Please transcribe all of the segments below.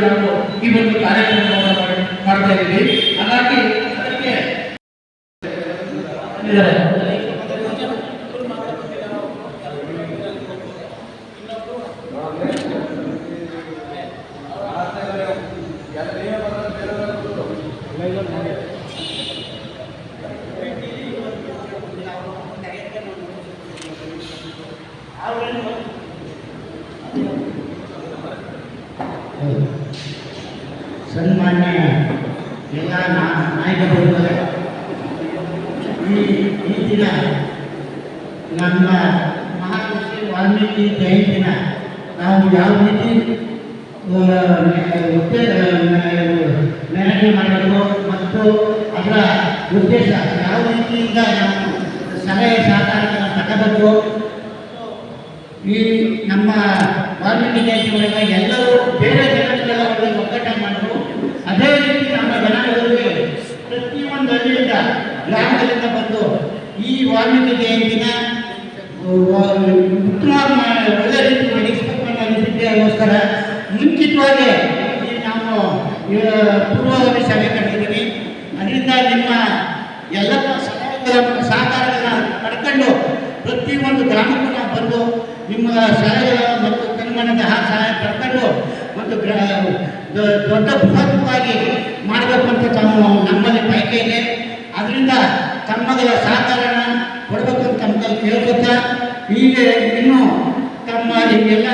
ನಾವು ಈ ಕಾರ್ಯಕ್ರಮವನ್ನು ಮಾಡಿ- ಮಾಡ್ತಾ ಇದ್ದೀವಿ. ಸನ್ಮಾನ್ಯ ಎಲ್ಲ ನಾಯಕ ಬರ್ತಾರೆ ಈ ದಿನ ನಮ್ಮ ಮಹಾಲಕ್ಷ್ಮಿ ವಾಲ್ಮೀಕಿ ಜಯಂತಿನ ನಾವು ಯಾವ ರೀತಿ ಮೆರವಣಿಗೆ ಮಾಡಬೇಕು ಮತ್ತು ಅದರ ಉದ್ದೇಶ ಯಾವ ರೀತಿಯಿಂದ ನಾವು ಸಲಹೆ ಸಹಕಾರಗಳನ್ನು ತಗೋಬೇಕು, ಈ ನಮ್ಮ ವಾಲ್ಮೀಕಿ ಜಯಂತಿ ಎಲ್ಲರೂ ಬೇರೆ ಜನಗಳೆಲ್ಲ ಒಳ್ಳೆ ಒಗ್ಗಟ್ಟಾಗಿ ಮಾಡಿದ್ರು ಅದೇ ರೀತಿ ನಮ್ಮ ಜನಗಳಿಗೆ ಪ್ರತಿಯೊಂದು ಹಳ್ಳಿಯಿಂದ ಗ್ರಾಮಗಳಿಂದ ಬಂದು ಈ ವಾಲ್ಮೀಕಿ ಜಯಂತಿನ ಒಳ್ಳೆ ರೀತಿ ನಡೆಸಬೇಕು ಅನ್ನೋ ಮುಂಚಿತವಾಗಿ ನಾವು ಪೂರ್ವಭಾವಿ ಸಭೆ ಕರೆದಿದ್ದೀವಿ ಅದರಿಂದ ನಿಮ್ಮ ಎಲ್ಲ ಸಹಕಾರಗಳನ್ನ ಪಡ್ಕೊಂಡು ಪ್ರತಿಯೊಂದು ಗ್ರಾಮಕ್ಕೂ ನಾವು ಬಂದು ನಿಮ್ಮ ಸಹಾಯ ಮತ್ತು ತೀರ್ಮಾನದ ಸಹಾಯ ಪಡ್ಕೊಂಡು ಮತ್ತು ಗ್ರಾ ದೊಡ್ಡ ಬೃಹತ್ವಾಗಿ ಮಾಡಬೇಕು ಅಂತ ತಾವು ನಮ್ಮಲ್ಲಿ ಬಯಕೆ ಇದೆ. ಅದರಿಂದ ತಮ್ಮಗಳ ಸಹಕಾರನ ಕೊಡಬೇಕು ಅಂತ ತಮ್ಮಲ್ಲಿ ಹೀಗೆ ಇನ್ನು ತಮ್ಮ ಎಲ್ಲ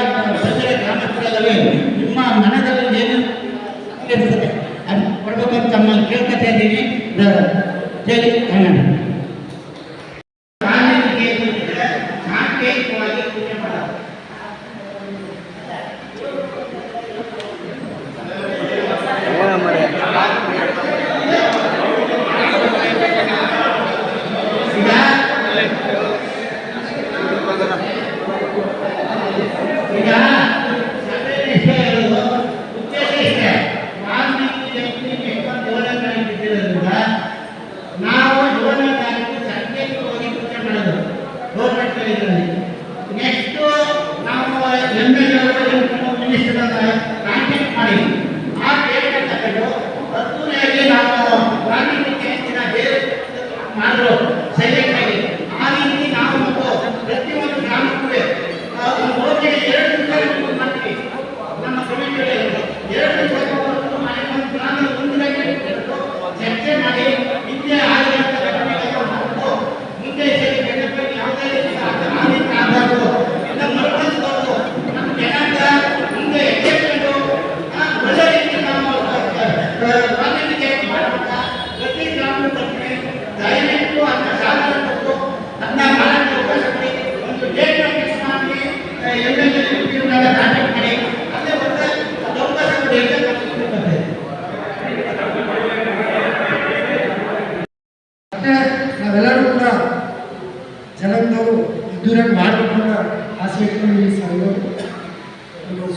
রাখতে পারেন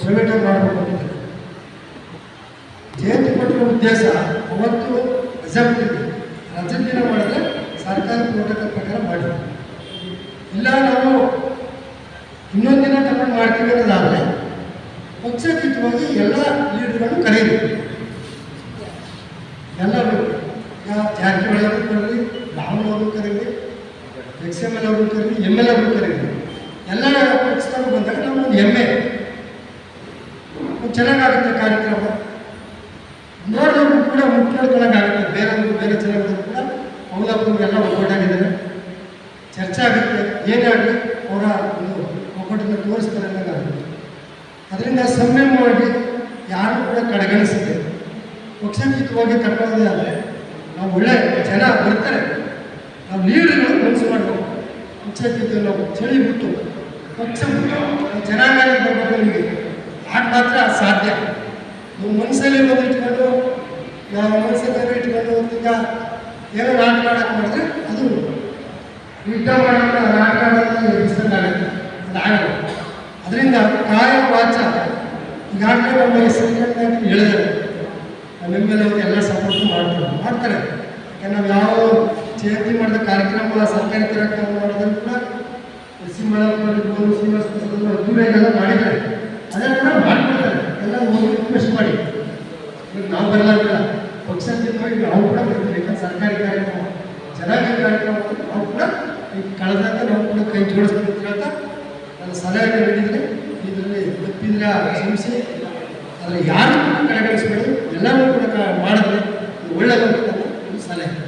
ಪ್ರೈವೇಟಾಗಿ ಮಾಡಬೇಕು ಜಯಂತಿ ಕೊಟ್ಟಿರೋ ಉದ್ದೇಶ ಅವತ್ತು ರಜೆ ರಜೆ ದಿನ ಮಾಡಿದ್ರೆ ಸರ್ಕಾರಿ ಪ್ರೋಟೋಕಾಲ್ ಪ್ರಕಾರ ಮಾಡಿದ್ವಿ ಇಲ್ಲ, ನಾವು ಇನ್ನೊಂದು ದಿನ ತಗೊಂಡು ಮಾಡ್ತೀವಿ ಅನ್ನೋದಾದರೆ ಪಕ್ಷಾತೀತವಾಗಿ ಎಲ್ಲ ಲೀಡರ್ಗಳನ್ನು ಕರೆಯಿರಿ ಎಲ್ಲರೂ ಜಾರಕಿಹೊಳಿ ಅವರು ಕರೀಲಿ, ರಾಹುಲ್ ಅವರು ಕರೀಲಿ ಎಕ್ಸ್ ಎಂ ಎಲ್ ಅವರು ಕರೀಲಿ ಎಂ ಎಲ್ ಅವರು ಕರೀಲಿ. ಎಲ್ಲ ಪಕ್ಷದವರು ಬಂದಾಗ ನಮ್ಮೊಂದು ಹೆಮ್ಮೆ ಚೆನ್ನಾಗಾಗುತ್ತೆ ಕಾರ್ಯಕ್ರಮ. ನೋಡಿದವರು ಕೂಡ ಮುಖ್ಯವಾಗುತ್ತೆ ಬೇರೆಯವರು ಬೇರೆ ಚೆನ್ನಾಗಿದ್ರು ಕೂಡ ಅವಲವರು ಎಲ್ಲ ಒಗ್ಗಟ್ಟಾಗಿದ್ದಾರೆ. ಚರ್ಚೆ ಆಗುತ್ತೆ. ಏನೇ ಆಗಲಿ ಅವರ ಒಂದು ಒಗ್ಗಟ್ಟನ್ನು ತೋರಿಸ್ತಾರೆ ಅನ್ನೋದಾಗುತ್ತೆ ಅದರಿಂದ ಸಂಯಮವಾಗಿ ಯಾರು ಕೂಡ ಕಡೆಗಣಿಸಿದೆ, ಪಕ್ಷಾತೀತವಾಗಿ ತಗೊಳ್ಳೋದೇ ಆದರೆ ನಾವು ಒಳ್ಳೆ ಜನ ಬರ್ತಾರೆ. ನಾವು ಲೀಡರ್ಗಳು ಮನಸ್ಸು ಮಾಡಬೇಕು. ಪಕ್ಷಾತೀತ ನಾವು ಚಳಿ ಬಿಟ್ಟು ಪಕ್ಷ ಬಿಟ್ಟು ನಾವು ಬಗ್ಗೆ ಆಗ ಮಾತ್ರ ಸಾಧ್ಯ. ನೀವು ಮನಸ್ಸಲ್ಲಿ ಬಂದು ಇಟ್ಕೊಂಡು ಯಾವ ಮನಸ್ಸಲ್ಲಿ ಇಟ್ಕೊಂಡು ಈಗ ಏನೋ ನಾಟಕ ಆಡಕ್ಕೆ ಮಾಡಿದ್ರೆ ಅದು ಯುದ್ಧ ಮಾಡೋಣ ನಾಟಕ ಆಡೋದು. ಅದು ಅದರಿಂದ ಕಾಯ ವಾಚ. ಈಗಾಗಲೇ ನಮ್ಮ ಹೆಸರಿನಲ್ಲಿ ಹೇಳಿದ್ದಾರೆ ನಿಮ್ಮೆಲ್ಲ ಎಲ್ಲ ಸಪೋರ್ಟ್ ಮಾಡ್ತಾರೆ. ಮಾಡ್ತಾರೆ. ಯಾಕಂದ್ರೆ ನಾವು ಯಾವ ಜಯಂತಿ ಮಾಡಿದ ಕಾರ್ಯಕ್ರಮ, ಸರ್ಕಾರಿ ಕಾರ್ಯಕ್ರಮ ಮಾಡಿದ್ರು ಕೂಡ ಸಿಂಹಳರ್ಬೋದು ಶ್ರೀನಿವಾಸ ಅದ್ದೂರಿಯಾಗೆಲ್ಲ ಮಾಡಿದ್ದಾರೆ. ಅದನ್ನು ಕೂಡ ಮಾಡ್ಕೊಡ್ತಾರೆ ಎಲ್ಲ ಹೋಗಿ ರಿಕ್ವೆಸ್ಟ್ ಮಾಡಿ. ಈಗ ನಾವು ಬರಲ್ಲ ತಿಳ್ಕೊಂಡು ನಾವು ಕೂಡ ಬರ್ತೀವಿ. ಯಾಕಂದ್ರೆ ಸರ್ಕಾರಿ ಕಾರ್ಯಕ್ರಮ, ಜನಾಂಗ ಕಾರ್ಯಕ್ರಮ ನಾವು ಕೂಡ ಈ ಕಳೆದಂತ ನಾವು ಕೂಡ ಕೈ ಜೋಡಿಸ್ಬೇಕು ಅಂತ ನನ್ನ ಸಲಹೆ ನೀಡಿದರೆ ಇದರಲ್ಲಿ ತಪ್ಪಿದ್ರೆ ಕ್ಷಮಿಸಿ ಅದನ್ನು ಯಾರು ಕಡೆಗಣಿಸಬೇಡಿ ಎಲ್ಲರೂ ಕೂಡ ಮಾಡಿದ್ರೆ ಒಳ್ಳೆಯದು ಅಂತ ಸಲಹೆ.